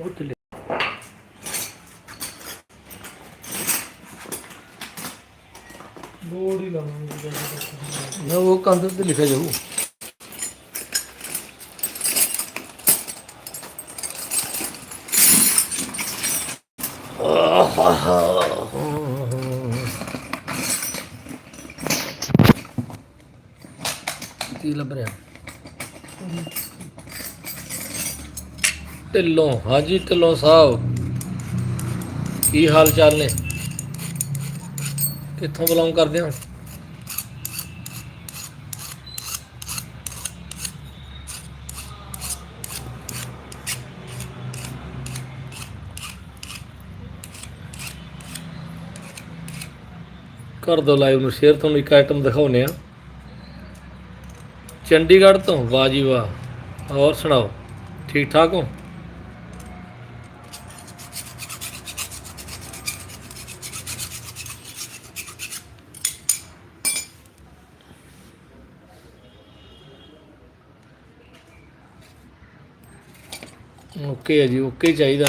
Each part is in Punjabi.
ਉਹ ਥੱਲੇ ਬੋਰਡ ਹੀ ਲਾਵਾਂਗੇ ਨਾ ਉਹ ਕੰਧ ਤੇ ਲਿਖਿਆ ਜਾਊ। ਕੀ ਲੱਭ ਰਿਹਾ? ਢਿੱਲੋਂ। ਹਾਂਜੀ, ਢਿੱਲੋਂ ਸਾਹਿਬ। ਕੀ ਹਾਲ ਚਾਲ ਨੇ? ਕਿੱਥੋਂ ਬਿਲੋਂਗ ਕਰਦੇ ਹੋ? ਕਰ ਦੋ ਲਾਈਵ ਨੂੰ ਸ਼ੇਅਰ ਤੁਹਾਨੂੰ ਇੱਕ ਆਈਟਮ ਦਿਖਾਉਨੇ ਆ ਚੰਡੀਗੜ੍ਹ ਤੋਂ ਵਾਹ ਜੀ ਵਾਹ। ਹੋਰ ਸੁਣਾਓ, ਠੀਕ ਠਾਕ ਹੋ? ਓਕੇ ਹੈ ਜੀ, ਓਕੇ ਚਾਹੀਦਾ।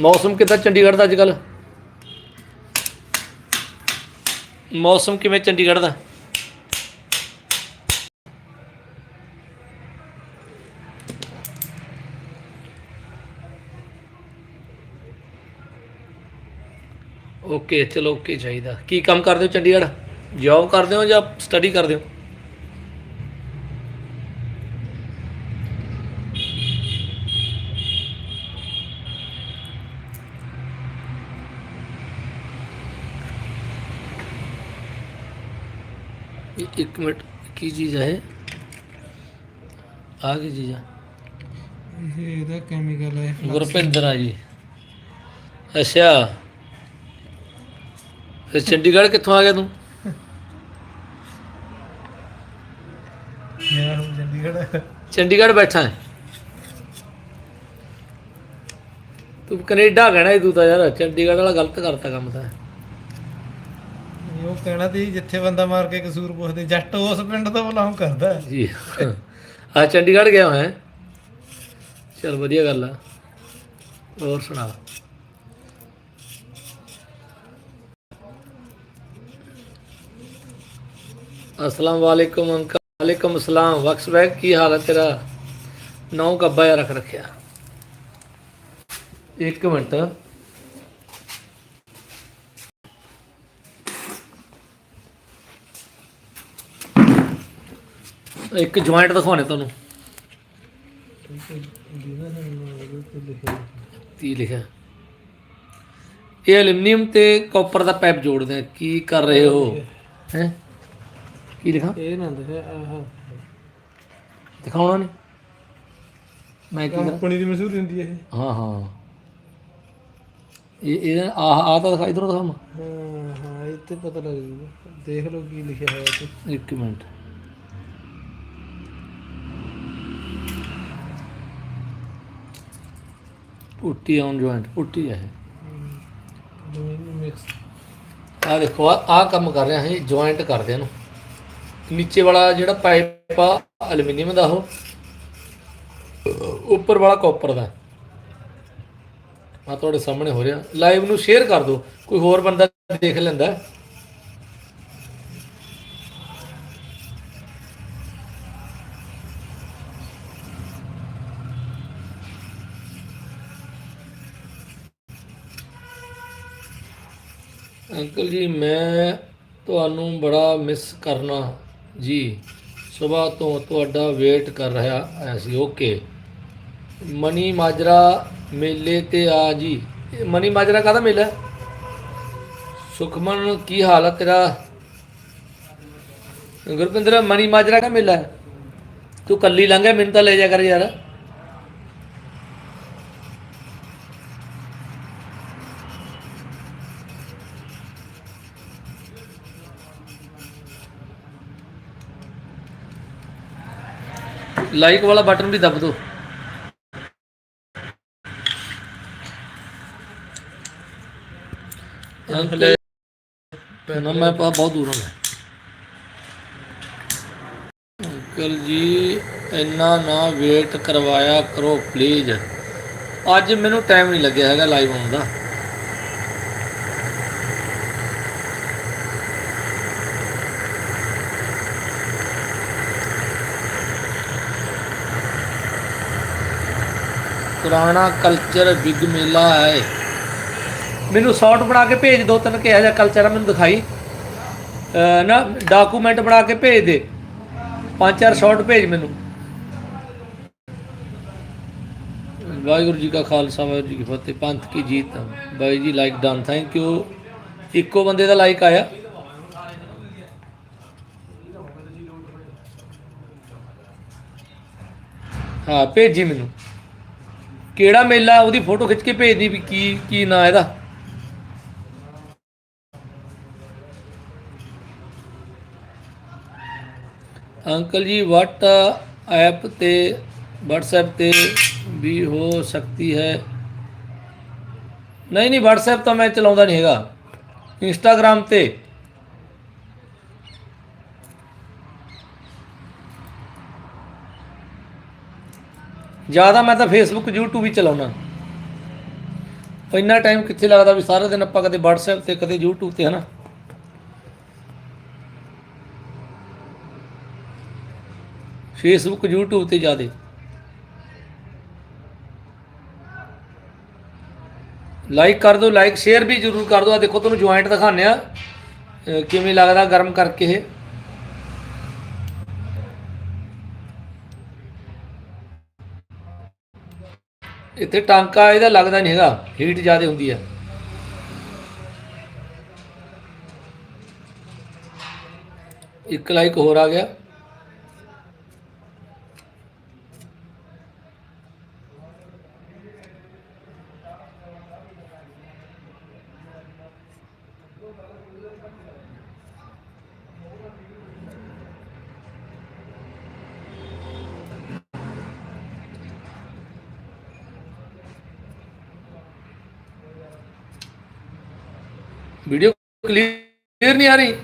ਮੌਸਮ ਕਿੱਦਾਂ ਚੰਡੀਗੜ੍ਹ ਦਾ ਅੱਜ ਕੱਲ ਮੌਸਮ ਕਿਵੇਂ ਚੰਡੀਗੜ੍ਹ ਦਾ? ਓਕੇ, ਚਲੋ ਓਕੇ ਚਾਹੀਦਾ। ਕੀ ਕੰਮ ਕਰਦੇ ਹੋ ਚੰਡੀਗੜ੍ਹ? ਜੌਬ ਕਰਦੇ ਹੋ ਜਾਂ ਸਟੱਡੀ ਕਰਦੇ ਹੋ? ਮਿੰਟ ਕੀ ਚੀਜ਼ ਹੈ ਇਹ? ਆਹ ਕੀ ਚੀਜ਼ ਆ ਇਹ ਇਹਦਾ ਕੈਮੀਕਲ ਹੈ ਗੁਰਪਿੰਦਰ ਆ ਜੀ ਅੱਛਾ ਫਿਰ ਚੰਡੀਗੜ੍ਹ ਕਿੱਥੋਂ ਆ ਗਿਆ ਤੂੰ ਯਾਰ ਚੰਡੀਗੜ੍ਹ ਚੰਡੀਗੜ੍ਹ ਬੈਠਾ ਹੈ ਤੂੰ ਕੈਨੇਡਾ ਕਹਿਣਾ ਤੂੰ ਤਾਂ ਯਾਰ ਚੰਡੀਗੜ੍ਹ ਵਾਲਾ ਗਲਤ ਕਰਤਾ ਕੰਮ ਤਾਂ ਉਹ ਕਹਿਣਾ ਤੀ ਜਿੱਥੇ ਬੰਦਾ ਮਾਰ ਕੇ ਕਸੂਰ ਪੁੱਛਦੇ, ਜੱਟ ਉਸ ਪਿੰਡ ਤੋਂ ਬਲਾਉਂ ਕਰਦਾ। ਜੀ ਆ ਚੰਡੀਗੜ੍ਹ ਗਿਆ ਹੋਇਆ। ਚਲ ਵਧੀਆ ਗੱਲ ਆ। ਹੋਰ ਸੁਣਾ। ਅਸਲਾਮ ਵਾਲੇਕੁਮ ਅੰਕਲ। ਵਾਲੇਕੁਮ ਅਸਲਾਮ ਵਕਸ ਬੈਗ ਕੀ ਹਾਲ ਹੈ ਤੇਰਾ? ਨੌ ਕੱਬਾ ਜਿਹਾ ਰੱਖ ਰੱਖਿਆ। ਇੱਕ ਮਿੰਟ। ਇੱਕ ਜੁਆਇੰਟ ਦਿਖਾਉਣੇ ਤੁਹਾਨੂੰ। ਕੀ ਲਿਖਿਆ? ਇਹ ਐਲੂਮੀਨੀਅਮ ਤੇ ਕਾਪਰ ਦਾ ਪਾਈਪ ਜੋੜਦੇ ਆ। ਕੀ ਕਰ ਰਹੇ ਹੋ? ਹੈ? ਕੀ ਲਿਖਾਂ? ਇਹ ਨਾ ਦੇ ਆਹ। ਦਿਖਾਉਣਾ ਨਹੀਂ? ਮੈਂ ਕੀ ਕਰਾਂ? ਕੰਪਨੀ ਦੀ ਮਸ਼ਹੂਰੀ ਹੁੰਦੀ ਹੈ ਇਹ। ਹਾਂ ਹਾਂ। ਇਹ ਇਹ ਆ ਆ ਤਾਂ ਦਿਖਾ ਇਧਰੋਂ ਦਿਖਾਵਾਂ ਹਾਂ ਹਾਂ ਇਹ ਤੇ ਪਤਾ ਲੱਗ ਜੂਗਾ। ਦੇਖ ਲਓ ਕੀ ਲਿਖਿਆ ਹੋਇਆ ਤੇ ਇੱਕ minute. Putty on joint putty ਹੈ ਆ ਦੇਖੋ ਆ ਕੰਮ ਕਰ ਰਿਹਾ ਹੈ ਜੁਆਇੰਟ ਕਰਦੇ ਇਹਨੂੰ। ਨੀਚੇ ਵਾਲਾ ਜਿਹੜਾ ਪਾਈਪ ਆ ਐਲੂਮੀਨੀਅਮ ਦਾ ਉਹ। ਉੱਪਰ ਵਾਲਾ ਕਾਪਰ ਦਾ। ਆ ਤੁਹਾਡੇ ਸਾਹਮਣੇ ਹੋ ਰਿਹਾ। ਲਾਈਵ ਨੂੰ ਸ਼ੇਅਰ ਕਰ ਦਿਓ। ਕੋਈ ਹੋਰ ਬੰਦਾ ਦੇਖ ਲੈਂਦਾ। ਅੰਕਲ ਜੀ, ਮੈਂ ਤੁਹਾਨੂੰ ਬੜਾ ਮਿਸ ਕਰਨਾ ਜੀ। ਸਵੇਰ ਤੋਂ ਤੁਹਾਡਾ ਵੇਟ ਕਰ ਰਿਹਾ ਆਇਆ ਸੀ ਓਕੇ ਮਨੀ ਮਾਜਰਾ ਮੇਲੇ ਤੇ ਆ ਜੀ। ਮਨੀ ਮਾਜਰਾ ਕਾਹਦਾ ਮੇਲਾ ਸੁਖਮਨ, ਕੀ ਹਾਲ ਹੈ ਤੇਰਾ? ਗੁਰਪਿੰਦਰ, ਮਨੀ ਮਾਜਰਾ ਦਾ ਮੇਲਾ ਤੂੰ ਕੱਲੀ ਲੰਘਿਆ ਮੈਨੂੰ ਤਾਂ ਲੈ ਜਾ ਕਰ ਯਾਰ। ਲਾਈਕ ਵਾਲਾ ਬਟਨ ਵੀ ਦਬ ਦੋ। ਅੰਕਲ ਨਾ ਮੈਂ ਪਾ ਬਹੁਤ ਦੂਰ ਹਾਂ ਅੰਕਲ ਜੀ ਇੰਨਾ ਨਾ ਵੇਟ ਕਰਵਾਇਆ ਕਰੋ ਪਲੀਜ਼ ਅੱਜ ਮੈਨੂੰ ਟਾਈਮ ਨਹੀਂ ਲੱਗਿਆ ਹੈਗਾ ਲਾਈਵ ਆਉਣ ਦਾ। ਪੁਰਾਣਾ ਕਲਚਰ ਬਿਗ ਮੇਲਾ ਹੈ। ਮੈਨੂੰ ਸ਼ਾਰਟ ਬਣਾ ਕੇ ਭੇਜ ਦੋ ਤਨ ਕਿਹਾ ਜਿਹਾ ਕਲਚਰ ਮੈਨੂੰ ਦਿਖਾਈ। ਨਾ ਡਾਕੂਮੈਂਟ ਬਣਾ ਕੇ ਭੇਜ ਦੇ। ਪੰਜ ਚਾਰ ਸ਼ਾਰਟ ਭੇਜ ਮੈਨੂੰ। ਵਾਹਿਗੁਰੂ ਜੀ ਕਾ ਖਾਲਸਾ ਵਾਹਿਗੁਰੂ ਜੀ ਕੀ ਫਤਿਹ ਪੰਥ ਕੀ ਜੀਤ ਬਾਈ ਜੀ ਲਾਈਕ ਡਨ ਥੈਂਕ ਯੂ ਇੱਕੋ ਬੰਦੇ ਦਾ ਲਾਈਕ ਆਇਆ। ਹਾਂ ਭੇਜੀ ਮੈਨੂੰ। ਕਿਹੜਾ ਮੇਲਾ ਉਹਦੀ ਫੋਟੋ ਖਿੱਚ ਕੇ ਭੇਜਦੀ ਵੀ ਕੀ ਕੀ ਨਾਂ ਇਹਦਾ? ਅੰਕਲ ਜੀ ਵਟ ਐਪ ਤੇ, WhatsApp ਤੇ ਵੀ ਹੋ ਸਕਦੀ ਹੈ? ਨਹੀਂ ਨਹੀਂ, WhatsApp ਤਾਂ ਮੈਂ ਚਲਾਉਂਦਾ ਨਹੀਂ ਹੈਗਾ। Instagram ਤੇ। ਜ਼ਿਆਦਾ ਮੈਂ ਤਾਂ ਫੇਸਬੁੱਕ YouTube ਹੀ ਚਲਾਉਣਾ ਇੰਨਾ ਟਾਈਮ ਕਿੱਥੇ ਲੱਗਦਾ ਵੀ ਸਾਰਾ ਦਿਨ ਆਪਾਂ ਕਦੇ WhatsApp ਤੇ, ਕਦੇ YouTube ਤੇ, ਹਨਾ? ਫੇਸਬੁੱਕ YouTube ਤੇ ਜ਼ਿਆਦੇ। ਲਾਈਕ ਕਰ ਦਿਓ ਲਾਈਕ ਸ਼ੇਅਰ ਵੀ ਜ਼ਰੂਰ ਕਰ ਦਿਓ। ਆ ਦੇਖੋ, ਤੁਹਾਨੂੰ ਜੁਆਇੰਟ ਦਿਖਾਉਂਦੇ ਆ। ਕਿਵੇਂ ਲੱਗਦਾ ਗਰਮ ਕਰਕੇ ਇਹ? ਇੱਥੇ ਟਾਂਕਾ ਇਹਦਾ ਲੱਗਦਾ ਨਹੀਂ ਹੈਗਾ ਹੀਟ ਜ਼ਿਆਦਾ ਹੁੰਦੀ ਹੈ ਇੱਕ ਲਾਈਕ ਹੋਰ ਆ ਗਿਆ ਵੀਡੀਓ ਕਲੀਅਰ ਨਹੀਂ ਆ ਰਹੀ।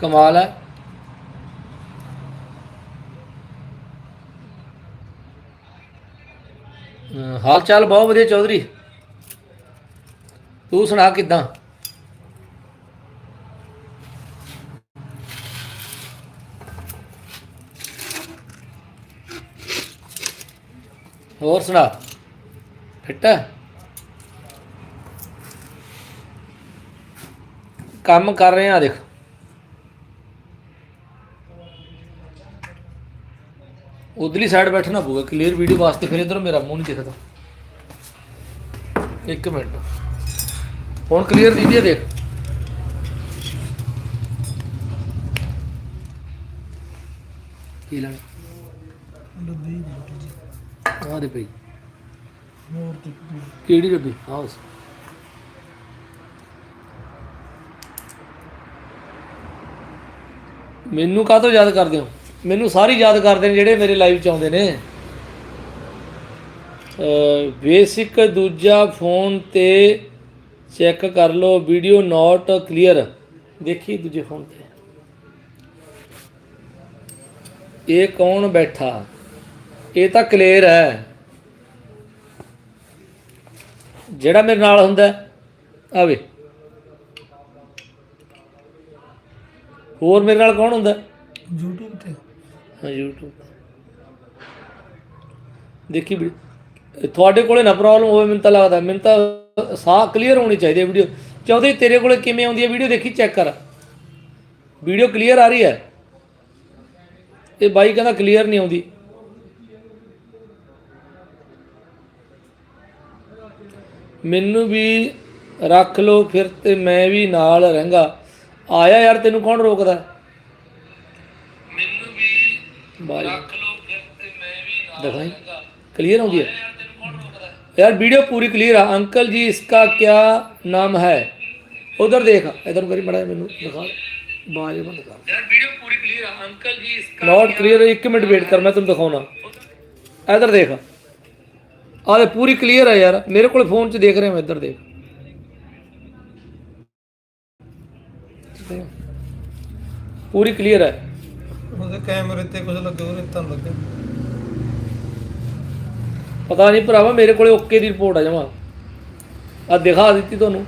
ਕਮਾਲ ਹੈ। ਹਾਲ ਚਾਲ ਬਹੁਤ ਵਧੀਆ ਚੌਧਰੀ। ਤੂੰ ਸੁਣਾ ਕਿਦਾਂ? ਹੋਰ ਸੁਣਾ। ਫਿੱਟ ਹੈ? ਕੰਮ ਕਰ ਰਹੇ ਆ ਦੇਖ। ਉਧਰਲੀ ਸਾਈਡ ਬੈਠਣਾ ਪਊਗਾ ਕਲੀਅਰ ਵੀਡੀਓ ਵਾਸਤੇ ਫਿਰ ਇਧਰ ਮੇਰਾ ਮੂੰਹ ਨਹੀਂ ਦਿਖਦਾ। ਇੱਕ ਮਿੰਟ। ਹੁਣ ਕਲੀਅਰ ਦੀਦੀ ਦੇਖ ਕੀ ਲੈਣਾ? ਡੱਬੀ ਆਹ ਦੇ ਪਈ ਕਿਹੜੀ ਡੱਬੀ ਆਹ ਮੈਨੂੰ ਕਾਹਤੋਂ ਯਾਦ ਕਰਦੇ ਹੋ? ਮੈਨੂੰ ਸਾਰੇ ਯਾਦ ਕਰਦੇ ਨੇ ਜਿਹੜੇ ਮੇਰੇ ਲਾਈਵ ਚ ਆਉਂਦੇ ਨੇ। ਬੇਸਿਕ ਦੂਜਾ ਫੋਨ ਤੇ ਚੈੱਕ ਕਰ ਲਓ ਵੀਡੀਓ ਨਾਟ ਕਲੀਅਰ ਦੇਖੀ ਦੂਜੇ ਫੋਨ ਤੇ। ਇਹ ਕੌਣ ਬੈਠਾ? ਇਹ ਤਾਂ ਕਲੀਅਰ ਹੈ। ਜਿਹੜਾ ਮੇਰੇ ਨਾਲ ਹੁੰਦਾ ਆਵੇ ਹੋਰ ਮੇਰੇ ਨਾਲ ਕੌਣ ਹੁੰਦਾ? YouTube ਤੇ। ਹਾਂ YouTube ਦੇਖੀ ਵੀ ਤੁਹਾਡੇ ਕੋਲੇ ਨਾ ਪ੍ਰੋਬਲਮ ਹੋਵੇ ਮੈਨੂੰ ਤਾਂ ਲੱਗਦਾ ਮੈਨੂੰ ਤਾਂ ਸਾਹ ਕਲੀਅਰ ਹੋਣੀ ਚਾਹੀਦੀ ਹੈ ਵੀਡੀਓ। ਚਾਹੁੰਦੇ ਤੇਰੇ ਕੋਲੇ ਕਿਵੇਂ ਆਉਂਦੀ ਹੈ ਵੀਡੀਓ ਦੇਖੀ ਚੈੱਕ ਕਰ। ਵੀਡੀਓ ਕਲੀਅਰ ਆ ਰਹੀ ਹੈ। ਇਹ ਬਾਈ ਕਹਿੰਦਾ ਕਲੀਅਰ ਨਹੀਂ ਆਉਂਦੀ। ਮੈਨੂੰ ਵੀ ਰੱਖ ਲਓ ਫਿਰ ਤੇ ਮੈਂ ਵੀ ਨਾਲ ਰਹਿੰਗਾ। ਆਇਆ ਯਾਰ ਤੈਨੂੰ ਕੌਣ ਰੋਕਦਾ ਮੈਨੂੰ ਵੀ ਰੱਖ ਲਓ ਫਿਰ ਤੇ ਮੈਂ ਵੀ ਨਾਲ ਦਿਖਾਈ क्लियर हो गया यार वीडियो पूरी क्लियर है अंकल जी इसका क्या नाम है उधर देख इधर करी बड़ा मैनू दिखा बाज बंद कर यार वीडियो पूरी क्लियर है अंकल जी इसका नॉट क्लियर एक मिनट वेट कर मैं तुम दिखाऊंगा इधर देख आ दे पूरी क्लियर है यार मेरे को फोन च देख रहे हैं इधर देख ਪੂਰੀ ਕਲੀਅਰ ਹੈ। ਉਹਦੇ ਕੈਮਰੇ ਤੇ ਕੁਝ ਲੱਗੇ ਉਹ ਰੇਤਾਂ ਲੱਗੇ? ਪਤਾ ਨਹੀਂ ਭਰਾਵਾ ਮੇਰੇ ਕੋਲੇ ਓਕੇ ਦੀ ਰਿਪੋਰਟ ਆ ਜਮਾ। ਆ ਦਿਖਾ ਦਿੱਤੀ ਤੁਹਾਨੂੰ।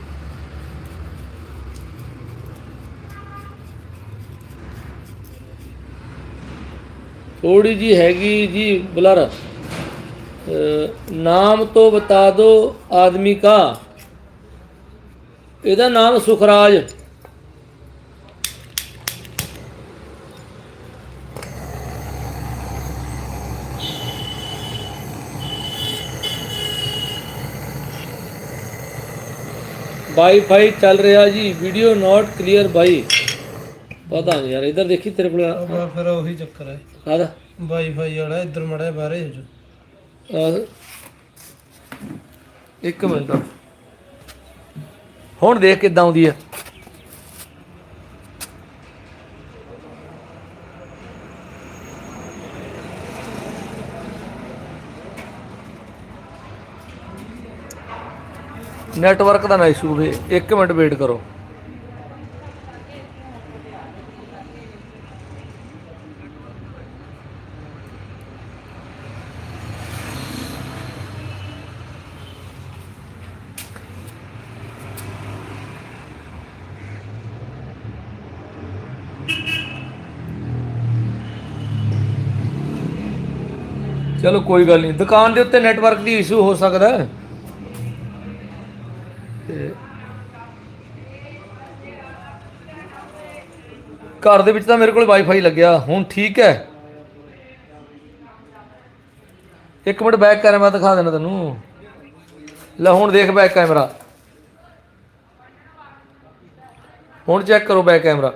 ਥੋੜੀ ਜੀ ਹੈਗੀ ਜੀ ਬਲਰ। ਨਾਮ ਤੋਂ ਬਤਾ ਦਿਓ ਆਦਮੀ ਕਾ। ਇਹਦਾ ਨਾਮ ਸੁਖਰਾਜ। ਵਾਈਫਾਈ ਚੱਲ ਰਿਹਾ ਜੀ ਵੀਡੀਓ ਨਾਟ ਕਲੀਅਰ ਬਾਈ। ਪਤਾ ਨਹੀਂ ਯਾਰ ਇਧਰ ਦੇਖੀ ਤੇਰੇ ਕੋਲ ਫਿਰ ਉਹੀ ਚੱਕਰ ਹੈ। ਕਾਹਦਾ ਵਾਈਫਾਈ ਵਾਲਾ ਇੱਧਰ ਮੜਾ ਬਾਹਰੇ ਹੋ ਜਾ। ਇੱਕ ਮਿੰਟ। ਹੁਣ ਦੇਖ ਕਿੱਦਾਂ ਆਉਂਦੀ ਆ ਨੈਟਵਰਕ ਦਾ ਨਾ ਇਸ਼ੂ ਵੇ 1 ਮਿੰਟ ਵੇਟ ਕਰੋ। ਚਲੋ ਕੋਈ ਗੱਲ ਨਹੀਂ। ਦੁਕਾਨ ਦੇ ਉੱਤੇ ਨੈਟਵਰਕ ਦੀ ਇਸ਼ੂ ਹੋ ਸਕਦਾ ਹੈ। ਘਰ ਦੇ ਵਿੱਚ ਤਾਂ ਮੇਰੇ ਕੋਲ ਵਾਈਫਾਈ ਲੱਗਿਆ, ਹੁਣ ਠੀਕ ਹੈ। ਇੱਕ ਮਿੰਟ ਬੈਕ ਕੈਮਰਾ ਦਿਖਾ ਦੇਣਾ ਤੈਨੂੰ। ਲੈ ਹੁਣ ਦੇਖ ਬੈਕ ਕੈਮਰਾ ਹੁਣ ਚੈੱਕ ਕਰੋ ਬੈਕ ਕੈਮਰਾ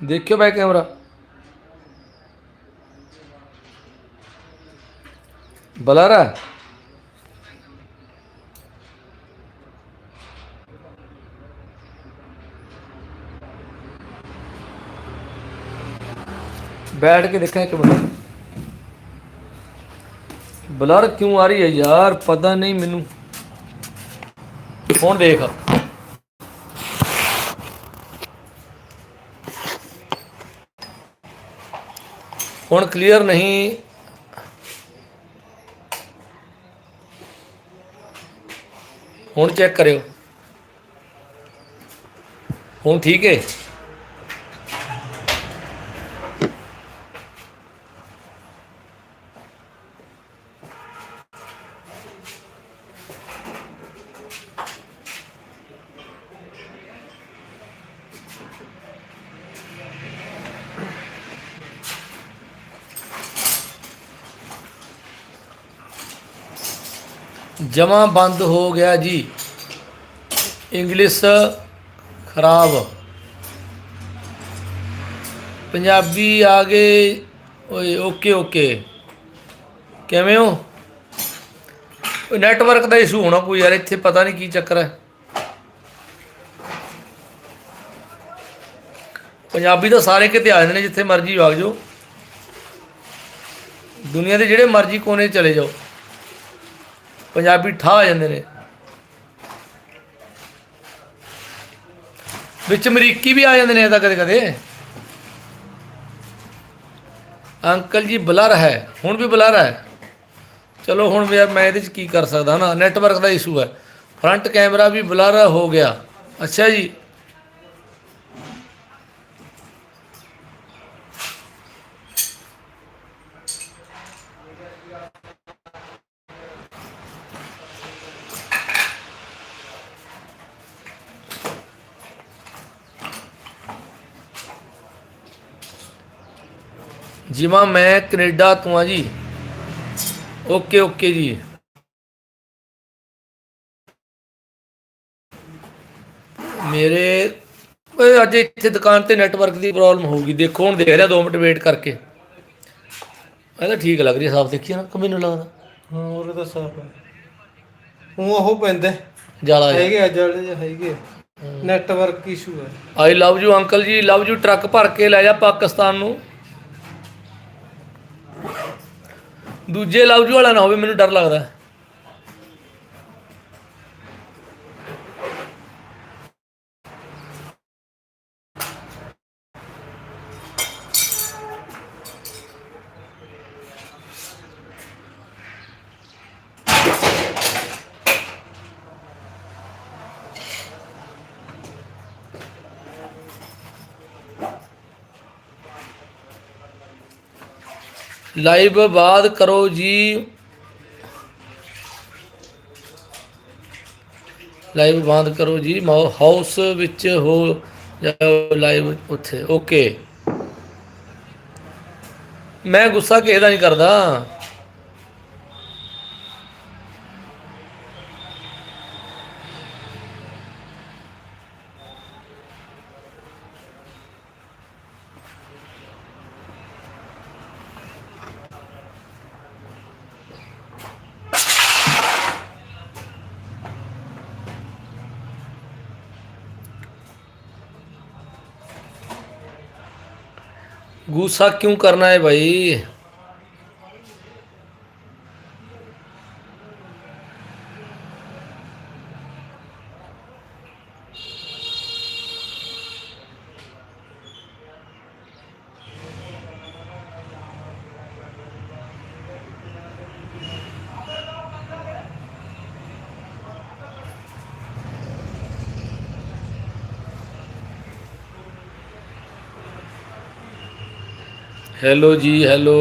ਦੇਖਿਓ ਬੈਕ ਕੈਮਰਾ ਬਲਾਰਾ ਬੈਠ ਕੇ ਦੇਖਾਂ ਇੱਕ ਮਿੰਟ ਬਲਰ ਕਿਉਂ ਆ ਰਹੀ ਹੈ ਯਾਰ ਪਤਾ ਨਹੀਂ ਮੈਨੂੰ ਹੁਣ ਦੇਖ ਹੁਣ ਕਲੀਅਰ ਨਹੀਂ ਹੁਣ ਚੈੱਕ ਕਰਿਓ ਹੁਣ ਠੀਕ ਹੈ ਜਮਾ ਬੰਦ ਹੋ ਗਿਆ ਜੀ। ਇੰਗਲਿਸ਼ ਖਰਾਬ। ਪੰਜਾਬੀ ਆ ਗਏ। ਓਏ, ਓਕੇ ਓਕੇ। ਕਿਵੇਂ ਹੋ? ਨੈਟਵਰਕ ਦਾ ਇਸ਼ੂ ਹੋਣਾ ਕੋਈ ਯਾਰ, ਇੱਥੇ ਪਤਾ ਨਹੀਂ ਕੀ ਚੱਕਰ ਹੈ। ਪੰਜਾਬੀ ਤਾਂ ਸਾਰੇ ਕਿਤੇ ਆ ਜਾਂਦੇ ਨੇ, ਜਿੱਥੇ ਮਰਜ਼ੀ ਵਗ ਜਾਓ। ਦੁਨੀਆ ਦੇ ਜਿਹੜੇ ਮਰਜ਼ੀ ਕੋਨੇ ਚਲੇ ਜਾਓ। ਪੰਜਾਬੀ ਠਾ ਆ ਜਾਂਦੇ ਨੇ। ਵਿੱਚ ਅਮਰੀਕੀ ਵੀ ਆ ਜਾਂਦੇ ਨੇ ਇਹਦਾ ਕਦੇ ਕਦੇ। ਅੰਕਲ ਜੀ ਬਲਰ ਹੈ, ਹੁਣ ਵੀ ਬਲਰ ਹੈ। ਚਲੋ ਹੁਣ ਵੀ ਯਾਰ ਮੈਂ ਇਹਦੇ 'ਚ ਕੀ ਕਰ ਸਕਦਾ ਨਾ ਨੈਟਵਰਕ ਦਾ ਇਸ਼ੂ ਹੈ। ਫਰੰਟ ਕੈਮਰਾ ਵੀ ਬਲਰ ਹੋ ਗਿਆ। ਅੱਛਾ ਜੀ। ਜਿਵੇਂ ਮੈਂ ਕੈਨੇਡਾ ਤੋਂ ਆ ਜੀ। ਓਕੇ ਓਕੇ ਜੀ। ਮੇਰੇ ਓਏ ਅੱਜ ਇੱਥੇ ਦੁਕਾਨ ਤੇ ਨੈਟਵਰਕ ਦੀ ਪ੍ਰੋਬਲਮ ਹੋਊਗੀ। ਦੇਖੋ ਹੁਣ ਦੇਖ ਰਿਹਾ 2 ਮਿੰਟ ਵੇਟ ਕਰਕੇ। ਇਹ ਤਾਂ ਠੀਕ ਲੱਗ ਰਹੀ ਸਾਫ਼ ਦੇਖੀ ਨਾ ਕਿ ਮੈਨੂੰ ਲੱਗਦਾ। ਹਾਂ ਉਹਦੇ ਤਾਂ ਸਾਫ਼ ਹੈ ਉਹ ਉਹ ਪੈਂਦਾ ਜਾਲਾ ਹੈਗੇ ਆ ਜਿਹੜੇ ਜਿਹੇ ਹੈਗੇ ਨੈਟਵਰਕ ਇਸ਼ੂ ਹੈ I love you uncle ji. Love you truck ਭਰ ਕੇ ਲੈ ਜਾ ਪਾਕਿਸਤਾਨ ਨੂੰ। ਦੂਜੇ ਲਵ ਯੂ ਵਾਲਾ ਨਾ ਹੋਵੇ ਮੈਨੂੰ ਡਰ ਲੱਗਦਾ। ਲਾਈਵ ਬਾਅਦ ਕਰੋ ਜੀ। ਲਾਈਵ ਬੰਦ ਕਰੋ ਜੀ ਮਾਉ- ਹਾਊਸ ਵਿੱਚ ਹੋ ਜਾਓ ਲਾਈਵ ਉੱਥੇ। ਓਕੇ। ਮੈਂ ਗੁੱਸਾ ਕਿਸੇ ਦਾ ਨਹੀਂ ਕਰਦਾ। ਗੁੱਸਾ ਕਿਉਂ ਕਰਨਾ ਹੈ ਭਾਈ ਹੈਲੋ ਜੀ ਹੈਲੋ।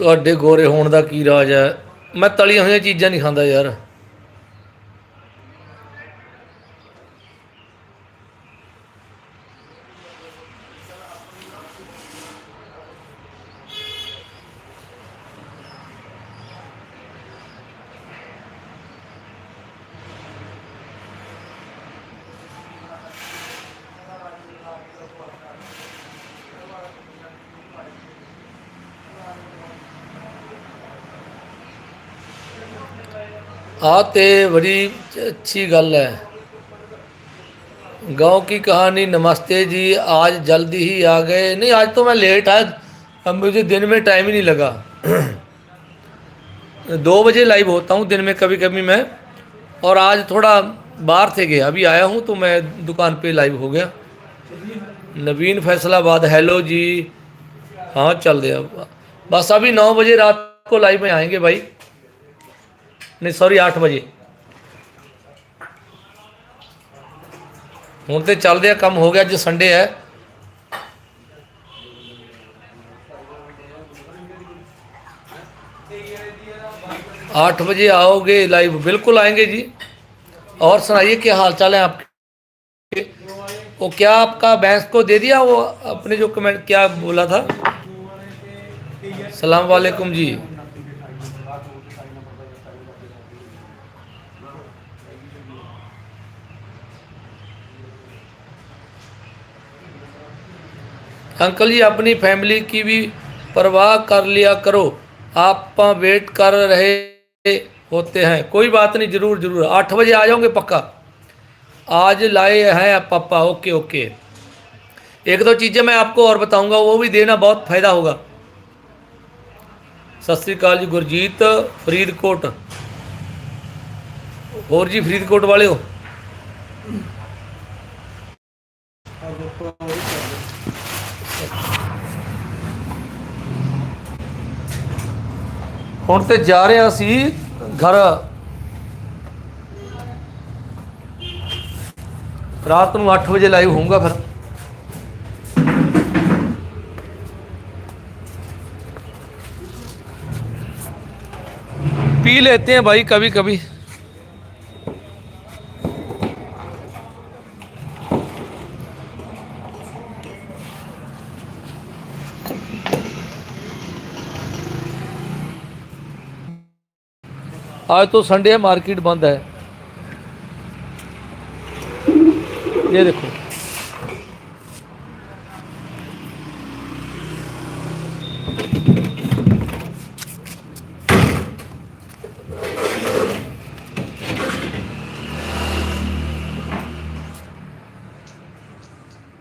ਤੁਹਾਡੇ ਗੋਰੇ ਹੋਣ ਦਾ ਕੀ ਰਾਜ ਹੈ? ਮੈਂ ਤਲੀਆਂ ਹੋਈਆਂ ਚੀਜ਼ਾਂ ਨਹੀਂ ਖਾਂਦਾ ਯਾਰ। आ ते बड़ी अच्छी गल है। गाँव की कहानी, नमस्ते जी, आज जल्दी ही आ गए। नहीं, आज तो मैं लेट आया, अब मुझे दिन में टाइम ही नहीं लगा। दो बजे लाइव होता हूँ दिन में कभी कभी मैं, और आज थोड़ा बाहर थे गया अभी आया हूँ तो मैं दुकान पे लाइव हो गया। नवीन फैसलाबाद हेलो जी। हाँ चल दिया बस अभी नौ बजे रात को लाइव में आएँगे भाई। ਨਹੀਂ ਸੌਰੀ 8 ਵਜੇ ਹੁਣ ਤੇ ਚੱਲਦੇ ਆ ਕੰਮ ਹੋ ਗਿਆ ਅੱਜ ਸੰਡੇ ਹੈ आठ बजे आओगे लाइव बिल्कुल आएंगे जी और सुनाइए क्या हाल चाल है आपके वो क्या आपका भैंस को दे दिया वो अपने जो कमेंट क्या बोला था सलाम वालेकुम जी अंकल जी, अपनी फैमिली की भी परवाह कर लिया करो। आप वेट कर रहे होते हैं। कोई बात नहीं, ज़रूर ज़रूर। आठ बजे आ जाओगे पक्का? आज लाए हैं पापा। Okay okay. एक दो चीज़ें मैं आपको और बताऊँगा, वो भी देना बहुत फ़ायदा होगा। सत श्रीकाल जी, गुरजीत फरीदकोट। और जी, फरीदकोट वाले हो? ਹੁਣ ਤੇ ਜਾ ਰਹੇ ਹਾਂ ਅਸੀਂ ਘਰ ਰਾਤ ਨੂੰ 8 ਵਜੇ ਲਾਈਵ ਹੋਊਗਾ ਫਿਰ पी लेते हैं भाई कभी कभी आज तो संडे है मार्केट बंद है। ये देखो।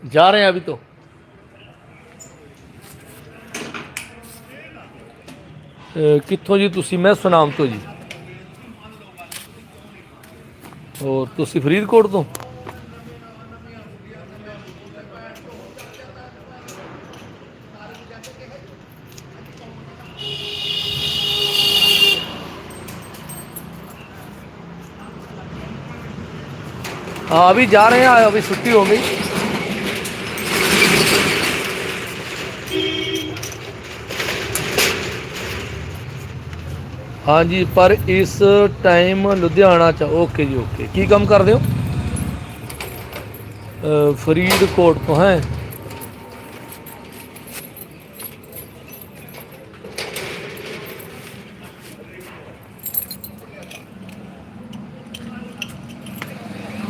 जा रहे हैं अभी तो। कितों जी तुम मैं सुनाम तो जी। ਹੋਰ ਤੁਸੀਂ ਫਰੀਦਕੋਟ ਤੋਂ हाँ अभी जा रहे हैं अभी छुट्टी हो गई ਹਾਂਜੀ, ਪਰ ਇਸ ਟਾਈਮ ਲੁਧਿਆਣਾ ਚ ਓਕੇ ਜੀ ਓਕੇ ਕੀ ਕੰਮ ਕਰਦੇ ਹੋ? ਫਰੀਦਕੋਟ ਤੋਂ, ਹੈ?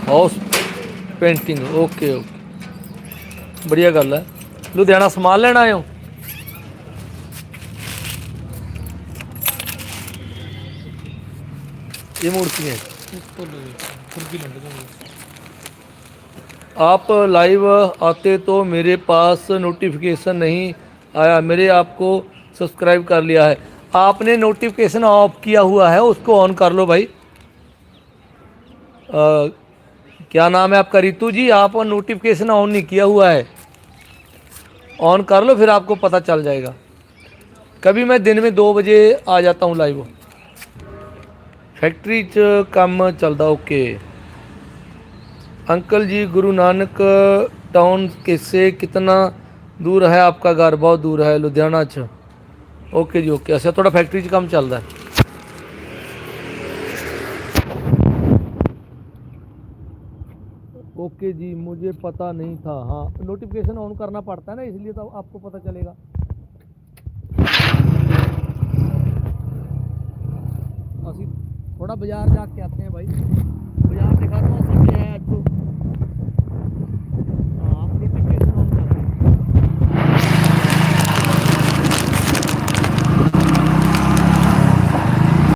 ਹਾਊਸ ਪੇਂਟਿੰਗ ਓਕੇ ਓਕੇ ਵਧੀਆ ਗੱਲ ਹੈ। ਲੁਧਿਆਣਾ ਸਮਾਨ ਲੈਣਾ ਆਏ ये मूर्ति है। आप लाइव आते तो मेरे पास नोटिफिकेशन नहीं आया मेरे आपको सब्सक्राइब कर लिया है। आपने नोटिफिकेशन ऑफ़ किया हुआ है उसको ऑन कर लो भाई। आ, क्या नाम है आपका? रितु जी आप नोटिफिकेशन ऑन नहीं किया हुआ है। ऑन कर लो फिर आपको पता चल जाएगा। कभी मैं दिन में दो बजे आ जाता हूँ लाइव फैक्ट्री च काम चलता ओके अंकल जी गुरु नानक टाउन के से कितना दूर है आपका घर बहुत दूर है लुधियाना च ओके जी ओके अच्छा थोड़ा फैक्ट्री च काम चलता है ओके जी मुझे पता नहीं था हाँ नोटिफिकेशन ऑन करना पड़ता है ना इसलिए तो आपको पता चलेगा ਅਸੀਂ थोड़ा बाजार जाके आते हैं भाई बाजार दिखाता हूँ सब क्या है आपको